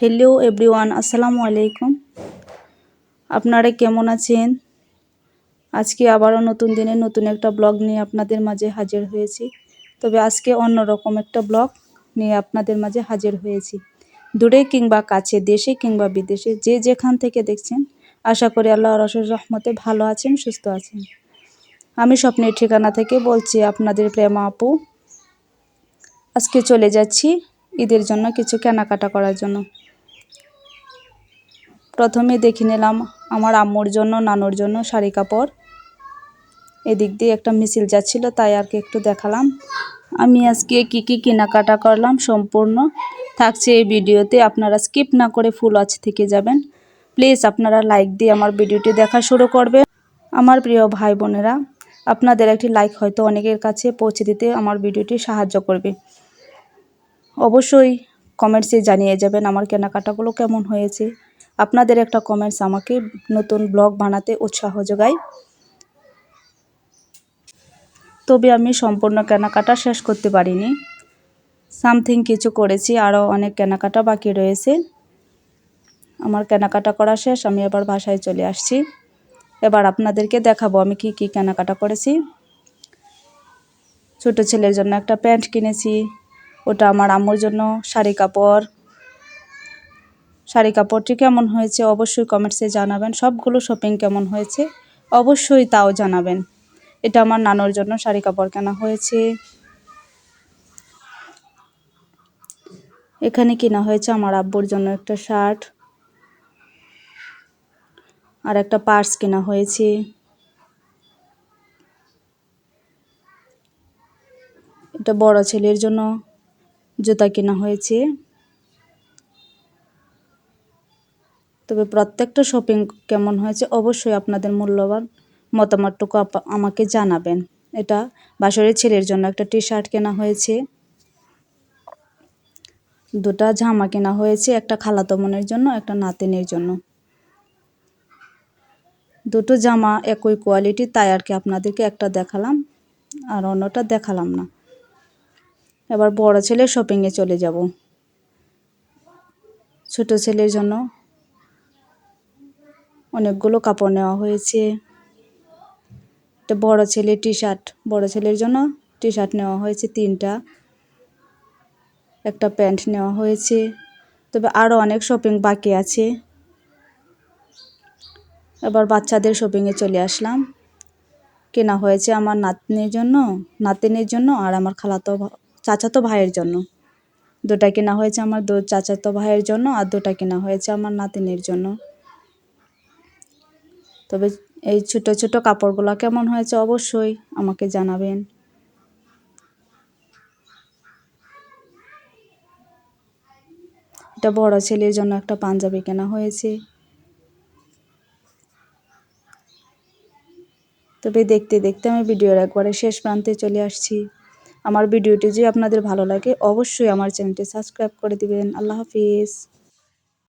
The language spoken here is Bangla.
হ্যালো এভরিওয়ান আসসালামু আলাইকুম। আপনারা কেমন আছেন? আজকে আবারও নতুন দিনে নতুন একটা ব্লগ নিয়ে আপনাদের মাঝে হাজির হয়েছি। তবে আজকে অন্যরকম একটা ব্লগ নিয়ে আপনাদের মাঝে হাজির হয়েছি। দূরে কিংবা কাছে, দেশে কিংবা বিদেশে, যে যেখান থেকে দেখছেন, আশা করি আল্লাহ রসুল রহমতে ভালো আছেন, সুস্থ আছেন। আমি স্বপ্নের ঠিকানা থেকে বলছি, আপনাদের প্রেমা আপু। আজকে চলে যাচ্ছি ঈদের জন্য কিছু কেনাকাটা করার জন্য। প্রথমে দেখে নিলাম আমার আম্মুর জন্য, নানুর জন্য শাড়ি কাপড়। এদিক দিয়ে একটা মিছিল যাচ্ছিল, তাই আর কি একটু দেখালাম। আমি আজকে কি কি কেনাকাটা করলাম সম্পূর্ণ থাকছে এই ভিডিওতে। আপনারা স্কিপ না করে ফুল আজ থেকে যাবেন। প্লিজ আপনারা লাইক দিয়ে আমার ভিডিওটি দেখা শুরু করবেন। আমার প্রিয় ভাই বোনেরা, আপনাদের একটি লাইক হয়তো অনেকের কাছে পৌঁছে দিতে আমার ভিডিওটি সাহায্য করবে। অবশ্যই কমেন্টসে জানিয়ে যাবেন আমার কেনাকাটাগুলো কেমন হয়েছে। আপনাদের একটা কমেন্টস আমাকে নতুন ব্লগ বানাতে উৎসাহ যোগায়। তবে আমি সম্পূর্ণ কেনাকাটা শেষ করতে পারিনি। সামথিং কিছু করেছি আরও অনেক কেনাকাটা বাকি রয়েছে। আমার কেনাকাটা করা শেষ, আমি এবার বাসায় চলে আসছি। এবার আপনাদেরকে দেখাবো আমি কি কি কেনাকাটা করেছি। ছোট ছেলের জন্য একটা প্যান্ট কিনেছি, ওটা আমার আম্মুর জন্য শাড়ি কাপড় শাড়ি কাপড়টি কেমন হয়েছে অবশ্যই কমেন্টসে জানাবেন। সবগুলো শপিং কেমন হয়েছে অবশ্যই তাও জানাবেন। এটা আমার নানুর জন্য শাড়ি কাপড় কেনা হয়েছে। এখানে কেনা হয়েছে আমার আব্বুর জন্য একটা শার্ট। আর একটা পার্স কেনা হয়েছে। এটা বড় ছেলের জন্য জুতা কেনা হয়েছে। তবে প্রত্যেকটা শপিং কেমন হয়েছে অবশ্যই আপনাদের মূল্যবান মতামতটুকু আমাকে জানাবেন। এটা বাসরের ছেলের জন্য একটা টি শার্ট কেনা হয়েছে। দুটা জামা কেনা হয়েছে, একটা খালাতো মনের জন্য, একটা নাতিনের জন্য। দুটো জামা একই কোয়ালিটি তাই আর কি আপনাদেরকে একটা দেখালাম আর অন্যটা দেখালাম না। এবার বড় ছেলের শপিংয়ে চলে যাব। ছোট ছেলের জন্য অনেকগুলো কাপড় নেওয়া হয়েছে। একটা বড় ছেলে টি শার্ট বড় ছেলের জন্য টি শার্ট নেওয়া হয়েছে তিনটা। একটা প্যান্ট নেওয়া হয়েছে। তবে আরও অনেক শপিং বাকি আছে। এবার বাচ্চাদের শপিংয়ে চলে আসলাম। কেনা হয়েছে আমার নাতনির জন্য, নাতিনের জন্য আর আমার খালাতো চাচাতো ভাইয়ের জন্য। দুটা কেনা হয়েছে আমার দু, চাচাতো ভাইয়ের জন্য আর দুটা কেনা হয়েছে আমার নাতিনির জন্য। তবে এই ছোটো ছোটো কাপড়গুলো কেমন হয়েছে অবশ্যই আমাকে জানাবেন। এটা বড় ছেলের জন্য একটা পাঞ্জাবি কেনা হয়েছে। তবে দেখতে দেখতে আমি ভিডিওর একবারে শেষ প্রান্তে চলে আসছি। আমার ভিডিওটি যে আপনাদের ভালো লাগে, অবশ্যই আমার চ্যানেলটি সাবস্ক্রাইব করে দিবেন। আল্লাহ হাফিজ।